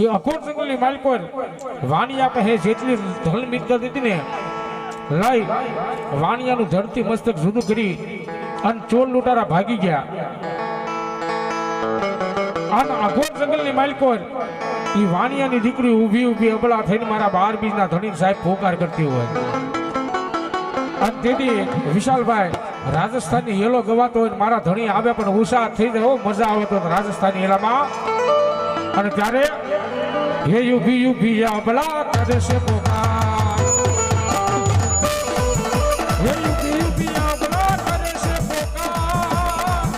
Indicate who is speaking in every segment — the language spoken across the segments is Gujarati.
Speaker 1: એ અખોટ જંગલની માલિકો વાણિયા કહે, જેટલી ધન મિલકત હતી ને લઈ, વાણિયાનું ધરતી મસ્તક જુદું કરી અને ચોર લૂંટારા ભાગી ગયા. અને અઘોર જંગલની માલિકો ઈ વાણિયાની દીકરી ઊભી ઊભી અબળા થઈને મારા બાર બીજના ધણી સાહેબ પોકાર કરતી હોય. અને તેથી વિશાલભાઈ રાજસ્થાની હેલો ગવાતો હોય મારા ધણી આવે પણ ઉષા થઈ જાય મજા આવે તો. રાજસ્થાની હેલામાં અને ત્યારે હે યુભી યુભી અબળા કરે છે પોકાર હે યુભી યુભી અબળા કરે છે પોકાર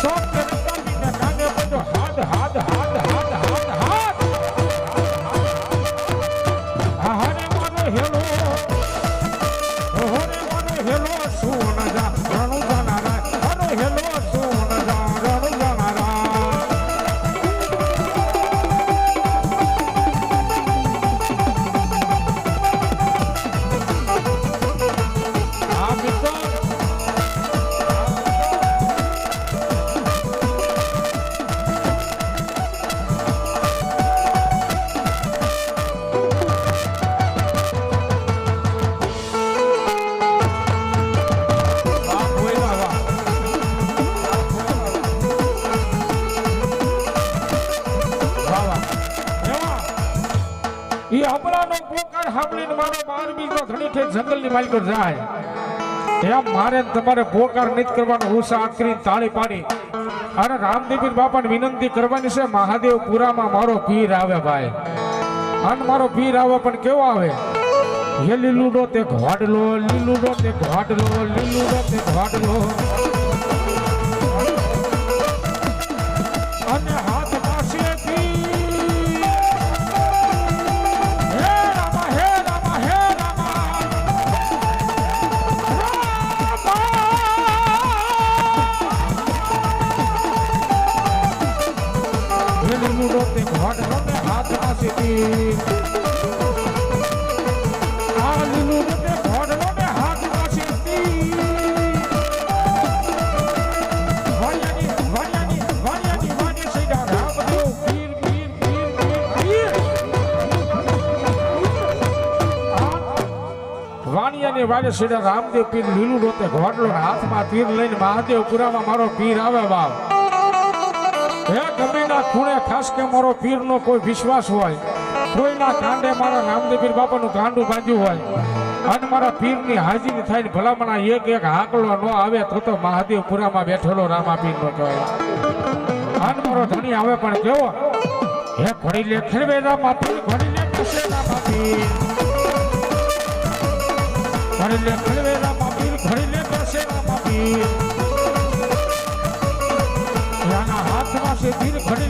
Speaker 1: શોખ કરતા બીના કાને બધો હાથ હાથ હાથ હાથ હાથ હાથ આહારે મારો હેલો ઈ હમણાંનો પોકાર સાંભળીને મારો બાર બીજો ઘણી ઠેર જંગલની માલિકો જાય. એમ મારે તમારે પોકાર નથી કરવાનો હાથ કરીને તાળી પાડી. અને રામદેવીર બાપાને વિનંતી કરવાની છે મહાદેવપુરામાં મારો પીર આવે ભાઈ. અને મારો પીર આવે પણ કેવો આવે? હે લીલુડો તે ઘોડલો, લીલુડો તે ઘોડલો, લીલુડો તે ઘોડલો. રામા હે લીલુડો તે ઘોડલો ને હાથ પાસેથી આ લીલુડો તે ઘોડલો ને હાથ પાસેથી વાણિયાની વાણિયાની વાણિયાની વાણી સૈડા રામદેવ પીર રામદેવ પીર લીલું રોતે ઘોડલો હાથમાં તીર લઈને મહાદેવ પુરામાં મારો પીર આવે બાપ. હે ગમીના ખૂણે ખાસ કે મારો પીરનો કોઈ વિશ્વાસ હોય કોઈના કાંડે મારા રામદેવીર બાપાનું કાંડું બાંધ્યું હોય, અને મારા પીરની હાજરી થાય ને ભલામણા એક એક હાકલો ન આવે તો મહાદેવપુરામાં બેઠેલો રામાપીર પીરનો કહેવાય. અને મારો ધણી આવે પણ કેવો? હે ભણી લે ખેરવે રામા પીર ઘોડી લે કશે રામા પીર ઘોડી લે ખેરવે રામા પીર ઘોડી લે કશે રામા છે દિલ લે